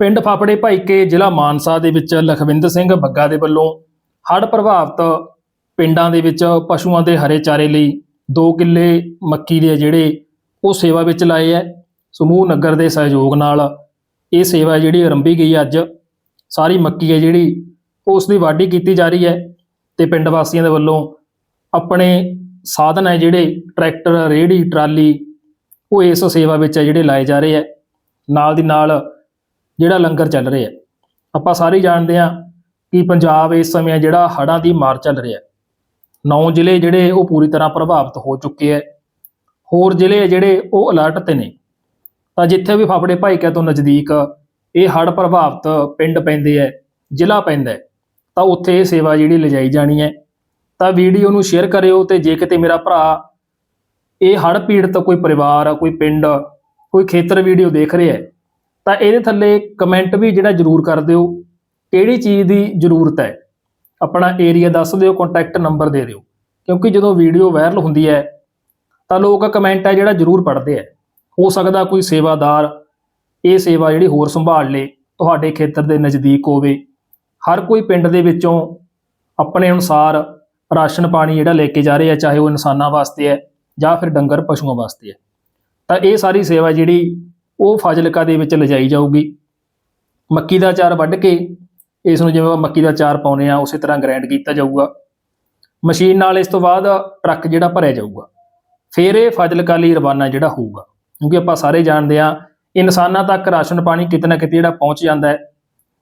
ਪਿੰਡ ਫਾਫੜੇ ਭਾਈਕੇ ਜ਼ਿਲ੍ਹਾ ਮਾਨਸਾ ਦੇ ਵਿੱਚ ਲਖਵਿੰਦਰ ਸਿੰਘ ਬੱਗਾ ਦੇ ਵੱਲੋਂ ਹੜ੍ਹ ਪ੍ਰਭਾਵਿਤ ਪਿੰਡਾਂ ਦੇ ਵਿੱਚ ਪਸ਼ੂਆਂ ਦੇ ਹਰੇ ਚਾਰੇ ਲਈ 2 ਕਿੱਲੇ ਮੱਕੀ ਦੇ ਜਿਹੜੇ ਉਹ ਸੇਵਾ ਵਿੱਚ ਲਾਏ ਹੈ ਸਮੂਹ ਨਗਰ ਦੇ ਸਹਿਯੋਗ ਨਾਲ ਇਹ ਸੇਵਾ ਜਿਹੜੀ ਆਰੰਭੀ ਗਈ ਅੱਜ। ਸਾਰੀ ਮੱਕੀ ਹੈ ਜਿਹੜੀ ਉਸ ਦੀ ਵਾਢੀ ਕੀਤੀ ਜਾ ਰਹੀ ਹੈ ਤੇ ਪਿੰਡ ਵਾਸੀਆਂ ਦੇ ਵੱਲੋਂ ਆਪਣੇ ਸਾਧਨ ਹੈ ਜਿਹੜੇ, ਟਰੈਕਟਰ, ਰੇਹੜੀ, ਟਰਾਲੀ, ਉਹ ਇਸ ਸੇਵਾ ਵਿੱਚ ਹੈ ਜਿਹੜੇ ਲਾਏ ਜਾ ਰਹੇ ਹੈ ਨਾਲ ਦੀ ਨਾਲ ਜਿਹੜਾ ਲੰਗਰ ਚੱਲ ਰਿਹਾ। ਆਪਾਂ ਸਾਰੇ ਜਾਣਦੇ ਹਾਂ ਕਿ ਪੰਜਾਬ ਇਸ ਸਮੇਂ ਜਿਹੜਾ ਹੜ੍ਹਾਂ ਦੀ ਮਾਰ ਚੱਲ ਰਿਹਾ। ਨੌ ਜ਼ਿਲ੍ਹੇ ਜਿਹੜੇ ਉਹ ਪੂਰੀ ਤਰ੍ਹਾਂ ਪ੍ਰਭਾਵਿਤ ਹੋ ਚੁੱਕੇ ਹੈ। ਹੋਰ ਜ਼ਿਲ੍ਹੇ ਜਿਹੜੇ ਉਹ ਅਲਰਟ ਤੇ ਨੇ। ਤਾਂ ਜਿੱਥੇ ਵੀ ਫਾਫੜੇ ਭਾਈਕਾ ਤੋਂ ਨਜ਼ਦੀਕ ਇਹ ਹੜ੍ਹ ਪ੍ਰਭਾਵਿਤ ਪਿੰਡ ਪੈਂਦੇ ਹੈ, ਜ਼ਿਲ੍ਹਾ ਪੈਂਦਾ ਤਾਂ ਉੱਥੇ ਇਹ ਸੇਵਾ ਜਿਹੜੀ ਲਿਜਾਈ ਜਾਣੀ ਹੈ। ਤਾਂ ਵੀਡੀਓ ਨੂੰ ਸ਼ੇਅਰ ਕਰਿਓ ਤੇ ਜੇ ਕਿਤੇ ਮੇਰਾ ਭਰਾ ਇਹ ਹੜ੍ਹ ਪੀੜਤ ਕੋਈ ਪਰਿਵਾਰ, ਕੋਈ ਪਿੰਡ, ਕੋਈ ਖੇਤਰ ਵੀਡੀਓ ਦੇਖ ਰਿਹਾ ਹੈ ਤਾਂ ਇਹਦੇ ਥੱਲੇ ਕਮੈਂਟ ਵੀ ਜਿਹੜਾ ਜਰੂਰ ਕਰ ਦਿਓ, ਕਿਹੜੀ ਚੀਜ਼ ਦੀ ਜ਼ਰੂਰਤ ਹੈ, ਆਪਣਾ ਏਰੀਆ ਦੱਸ ਦਿਓ ਕੰਟੈਕਟ ਨੰਬਰ ਦੇ ਦਿਓ, ਕਿਉਂਕਿ ਜਦੋਂ ਵੀਡੀਓ ਵਾਇਰਲ ਹੁੰਦੀ ਹੈ, ਤਾਂ ਲੋਕ ਕਮੈਂਟ ਹੈ ਜਿਹੜਾ ਜਰੂਰ ਪੜ੍ਹਦੇ ਆ ਹੋ ਸਕਦਾ ਕੋਈ ਸੇਵਾਦਾਰ ਇਹ ਸੇਵਾ ਜਿਹੜੀ ਹੋਰ ਸੰਭਾਲ ਲੇ, ਤੁਹਾਡੇ ਖੇਤਰ ਦੇ ਨਜ਼ਦੀਕ ਹੋਵੇ, ਹਰ ਕੋਈ ਪਿੰਡ ਦੇ ਵਿੱਚੋਂ ਆਪਣੇ ਅਨੁਸਾਰ ਰਾਸ਼ਨ ਪਾਣੀ ਜਿਹੜਾ ਲੈ ਕੇ ਜਾ ਰਹੇ ਆ, ਚਾਹੇ ਉਹ ਇਨਸਾਨਾਂ ਵਾਸਤੇ ਹੈ ਜਾਂ ਫਿਰ ਡੰਗਰ ਪਸ਼ੂਆਂ ਵਾਸਤੇ ਹੈ। ਤਾਂ ਇਹ ਸਾਰੀ ਸੇਵਾ ਜਿਹੜੀ ਉਹ ਫਾਜ਼ਿਲਕਾ ਦੇ ਵਿੱਚ ਲਿਜਾਈ ਜਾਊਗੀ। ਮੱਕੀ ਦਾ ਚਾਰ ਵੱਢ ਕੇ ਇਸ ਨੂੰ ਜਿਵੇਂ ਆਪਾਂ ਮੱਕੀ ਦਾ ਚਾਰ ਪਾਉਨੇ ਆ ਉਸੇ ਤਰ੍ਹਾਂ ਗ੍ਰਾਈਂਡ ਕੀਤਾ ਜਾਊਗਾ। ਮਸ਼ੀਨ ਨਾਲ ਇਸ ਤੋਂ ਬਾਅਦ ਟਰੱਕ ਜਿਹੜਾ ਭਰਿਆ ਜਾਊਗਾ। ਫਿਰ ਇਹ ਫਾਜ਼ਿਲਕਾ ਲਈ ਰਵਾਨਾ ਜਿਹੜਾ ਹੋਊਗਾ। ਕਿਉਂਕਿ ਆਪਾਂ ਸਾਰੇ ਜਾਣਦੇ ਆ ਇਨਸਾਨਾਂ ਤੱਕ ਰਾਸ਼ਨ ਪਾਣੀ ਕਿਤੇ ਨਾ ਕਿਤੇ ਜਿਹੜਾ ਪਹੁੰਚ ਜਾਂਦਾ ਹੈ।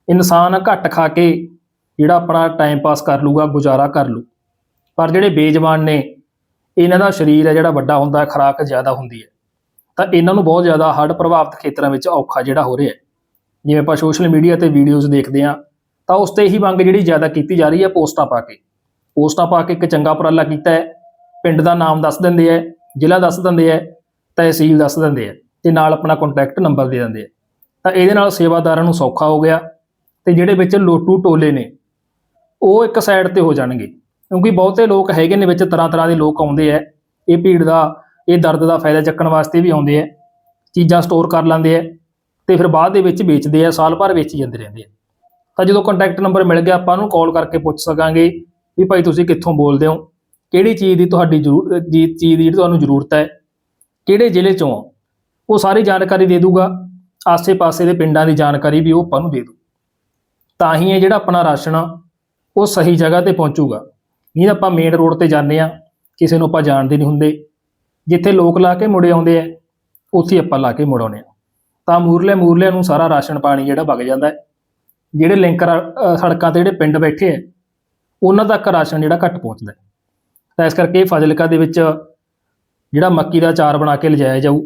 ਇਨਸਾਨ ਘੱਟ ਖਾ ਕੇ ਜਿਹੜਾ ਆਪਣਾ ਟਾਈਮ ਪਾਸ ਕਰ ਲੂਗਾ ਗੁਜ਼ਾਰਾ ਕਰ ਲੂ ਪਰ ਜਿਹੜੇ ਬੇਜਵਾਨ ਨੇ, ਇਹਨਾਂ ਦਾ ਸਰੀਰ ਹੈ ਜਿਹੜਾ ਵੱਡਾ ਹੁੰਦਾ ਹੈ ਖੁਰਾਕ ਜ਼ਿਆਦਾ ਹੁੰਦੀ ਹੈ। ਤਾਂ ਇਹਨਾਂ ਨੂੰ ਬਹੁਤ ਜ਼ਿਆਦਾ ਹੜ੍ਹ ਪ੍ਰਭਾਵਿਤ ਖੇਤਰਾਂ ਵਿੱਚ ਔਖਾ ਜਿਹੜਾ ਹੋ ਰਿਹਾ ਹੈ। ਜਿਵੇਂ ਆਪਾਂ ਸੋਸ਼ਲ ਮੀਡੀਆ ਤੇ ਵੀਡੀਓਜ਼ ਦੇਖਦੇ ਆ ਤਾਂ ਉਸ ਤੇ ਹੀ ਮੰਗ ਜਿਹੜੀ ਜ਼ਿਆਦਾ ਕੀਤੀ ਜਾ ਰਹੀ ਹੈ, ਪੋਸਟਾਂ ਪਾ ਕੇ। ਪੋਸਟਾਂ ਪਾ ਕੇ ਇੱਕ ਚੰਗਾ ਉਪਰਾਲਾ ਕੀਤਾ ਹੈ। ਪਿੰਡ ਦਾ ਨਾਮ ਦੱਸ ਦਿੰਦੇ ਆ ਜ਼ਿਲ੍ਹਾ ਦੱਸ ਦਿੰਦੇ ਆ ਤਹਿਸੀਲ ਦੱਸ ਦਿੰਦੇ ਆ ਤੇ ਨਾਲ ਆਪਣਾ ਕੰਟੈਕਟ ਨੰਬਰ ਦੇ ਦਿੰਦੇ ਆ ਤਾਂ ਇਹਦੇ ਨਾਲ ਸੇਵਾਦਾਰਾਂ ਨੂੰ ਸੌਖਾ ਹੋ ਗਿਆ, ਤੇ ਜਿਹੜੇ ਵਿੱਚ ਲੋਟੂ ਟੋਲੇ ਨੇ, ਉਹ ਇੱਕ ਸਾਈਡ ਤੇ ਹੋ ਜਾਣਗੇ। ਕਿਉਂਕਿ ਬਹੁਤੇ ਲੋਕ ਹੈਗੇ ਨੇ ਵਿੱਚ ਤਰ੍ਹਾਂ ਤਰ੍ਹਾਂ ਦੇ ਲੋਕ ਆਉਂਦੇ ਆ ਇਹ ਭੀੜ ਦਾ ਇਹ ਦਰਦ ਦਾ ਫਾਇਦਾ ਚੱਕਣ ਵਾਸਤੇ ਵੀ ਆਉਂਦੇ ਆ, ਚੀਜ਼ਾਂ ਸਟੋਰ ਕਰ ਲੈਂਦੇ ਆ ਤੇ ਫਿਰ ਬਾਅਦ ਦੇ ਵਿੱਚ ਵੇਚਦੇ ਆ, ਸਾਲ ਭਰ ਵੇਚੀ ਜਾਂਦੇ ਰਹਿੰਦੇ ਆ। ਤਾਂ ਜਦੋਂ ਕੰਟੈਕਟ ਨੰਬਰ ਮਿਲ ਗਿਆ, ਆਪਾਂ ਨੂੰ ਕਾਲ ਕਰਕੇ ਪੁੱਛ ਸਕਾਂਗੇ ਵੀ ਭਾਈ ਤੁਸੀਂ ਕਿੱਥੋਂ ਬੋਲਦੇ ਹੋ? ਕਿਹੜੀ ਚੀਜ਼ ਦੀ ਤੁਹਾਡੀ ਜ਼ਰੂਰ ਜੀ, ਚੀਜ਼ ਦੀ ਜਿਹੜੀ ਤੁਹਾਨੂੰ ਜ਼ਰੂਰਤ ਹੈ? ਕਿਹੜੇ ਜ਼ਿਲ੍ਹੇ ਚੋਂ ਉਹ ਸਾਰੀ ਜਾਣਕਾਰੀ ਦੇ ਦੂਗਾ, ਆਸੇ-ਪਾਸੇ ਦੇ ਪਿੰਡਾਂ ਦੀ ਜਾਣਕਾਰੀ ਵੀ ਉਹ ਆਪਾਂ ਨੂੰ ਦੇ ਦੂ। ਤਾਂ ਹੀ ਇਹ ਜਿਹੜਾ ਆਪਣਾ ਰਾਸ਼ਨ ਆ, ਉਹ ਸਹੀ ਜਗ੍ਹਾ ਤੇ ਪਹੁੰਚੂਗਾ। ਨਹੀਂ ਤਾਂ ਆਪਾਂ ਮੇਨ ਰੋਡ ਤੇ ਜਾਂਦੇ ਆ ਕਿਸੇ ਨੂੰ ਆਪਾਂ ਜਾਣਦੇ ਨਹੀਂ ਹੁੰਦੇ। ਜਿੱਥੇ ਲੋਕ ਲਾ ਕੇ ਮੁੜੇ ਆਉਂਦੇ ਆ, ਉੱਥੇ ਆਪਾਂ ਲਾ ਕੇ ਮੁੜ ਆਉਂਦੇ ਆ ਤਾਂ ਮੂਰਲੇ ਮੂਰਲੇ ਨੂੰ ਸਾਰਾ ਰਾਸ਼ਨ ਪਾਣੀ ਜਿਹੜਾ ਵਗ ਜਾਂਦਾ ਹੈ। ਜਿਹੜੇ ਲਿੰਕਰ ਸੜਕਾਂ ਤੇ ਜਿਹੜੇ ਪਿੰਡ ਬੈਠੇ ਆ, ਉਹਨਾਂ ਤੱਕ ਰਾਸ਼ਨ ਜਿਹੜਾ ਘੱਟ ਪਹੁੰਚਦਾ ਹੈ। ਤਾਂ ਇਸ ਕਰਕੇ ਫਾਜ਼ਿਲਕਾ ਦੇ ਵਿੱਚ ਜਿਹੜਾ ਮੱਕੀ ਦਾ ਚਾਰ ਬਣਾ ਕੇ ਲਿਜਾਇਆ ਜਾਊ।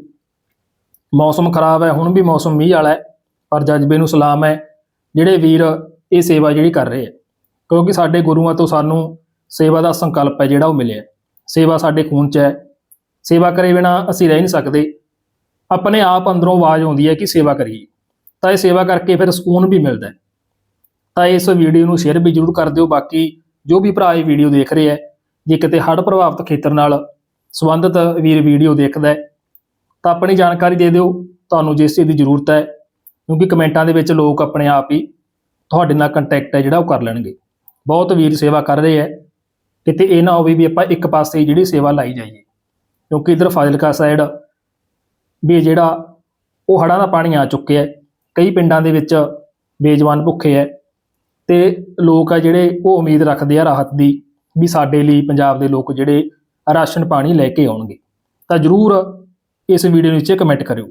ਮੌਸਮ ਖਰਾਬ ਹੈ, ਹੁਣ ਵੀ ਮੌਸਮ ਮੀਂਹ ਵਾਲਾ ਹੈ, ਪਰ ਜਜ਼ਬੇ ਨੂੰ ਸਲਾਮ ਹੈ, ਜਿਹੜੇ ਵੀਰ ਇਹ ਸੇਵਾ ਜਿਹੜੀ ਕਰ ਰਹੇ ਆ। ਕਿਉਂਕਿ ਸਾਡੇ ਗੁਰੂਆਂ ਤੋਂ ਸਾਨੂੰ ਸੇਵਾ ਦਾ ਸੰਕਲਪ ਹੈ ਜਿਹੜਾ ਉਹ ਮਿਲਿਆ। ਸੇਵਾ ਸਾਡੇ ਖੂਨ 'ਚ ਹੈ ਸੇਵਾ ਕਰੇ ਬਿਨਾ ਅਸੀਂ ਰਹਿ ਨਹੀਂ ਸਕਦੇ। ਆਪਣੇ ਆਪ ਅੰਦਰੋਂ ਆਵਾਜ਼ ਆਉਂਦੀ ਹੈ ਕਿ ਸੇਵਾ ਕਰੀਏ। ਤਾਂ ਇਹ ਸੇਵਾ ਕਰਕੇ ਫਿਰ ਸਕੂਨ ਵੀ ਮਿਲਦਾ ਹੈ। ਤਾਂ ਇਸ ਵੀਡੀਓ ਨੂੰ ਸ਼ੇਅਰ ਵੀ ਜਰੂਰ ਕਰ ਦਿਓ। ਬਾਕੀ ਜੋ ਵੀ ਭਰਾ ਇਹ ਵੀਡੀਓ ਦੇਖ ਰਹੇ ਹੈ, ਜੇ ਕਿਤੇ ਹੜ੍ਹ ਪ੍ਰਭਾਵਿਤ ਖੇਤਰ ਨਾਲ ਸੰਬੰਧਿਤ ਵੀਰ ਵੀਡੀਓ ਦੇਖਦਾ ਹੈ, ਤਾਂ ਆਪਣੀ ਜਾਣਕਾਰੀ ਦੇ ਦਿਓ। ਤੁਹਾਨੂੰ ਜਿਸ ਚੀਜ਼ ਦੀ ਜ਼ਰੂਰਤ ਹੈ, ਕਿਉਂਕਿ ਕਮੈਂਟਾਂ ਦੇ ਵਿੱਚ ਲੋਕ ਆਪਣੇ ਆਪ ਹੀ ਤੁਹਾਡੇ ਨਾਲ ਕੰਟੈਕਟ ਹੈ ਜਿਹੜਾ ਉਹ ਕਰ ਲੈਣਗੇ। ਬਹੁਤ ਵੀਰ ਸੇਵਾ ਕਰ ਰਹੇ ਹੈ। ਕਿਤੇ ਇਹ ਨਾ ਹੋਵੇ ਵੀ ਆਪਾਂ ਇੱਕ ਪਾਸੇ ਜਿਹੜੀ ਸੇਵਾ ਲਾਈ ਜਾਈਏ। ਕਿਉਂਕਿ ਇਧਰ ਫਾਜ਼ਿਲਕਾ ਸਾਈਡ ਵੀ ਜਿਹੜਾ ਉਹ ਹੜ੍ਹਾਂ ਦਾ ਪਾਣੀ ਆ ਚੁੱਕਿਆ ਹੈ। ਕਈ ਪਿੰਡਾਂ ਦੇ ਵਿੱਚ ਬੇਜਵਾਨ ਭੁੱਖੇ ਹੈ ਤੇ ਲੋਕ ਆ ਜਿਹੜੇ ਉਹ ਉਮੀਦ ਰੱਖਦੇ ਆ ਰਾਹਤ ਦੀ ਵੀ ਸਾਡੇ ਲਈ ਪੰਜਾਬ ਦੇ ਲੋਕ ਜਿਹੜੇ ਰਾਸ਼ਨ ਪਾਣੀ ਲੈ ਕੇ ਆਉਣਗੇ। ਤਾਂ ਜਰੂਰ ਇਸ ਵੀਡੀਓ ਨੀਚੇ ਕਮੈਂਟ ਕਰਿਓ।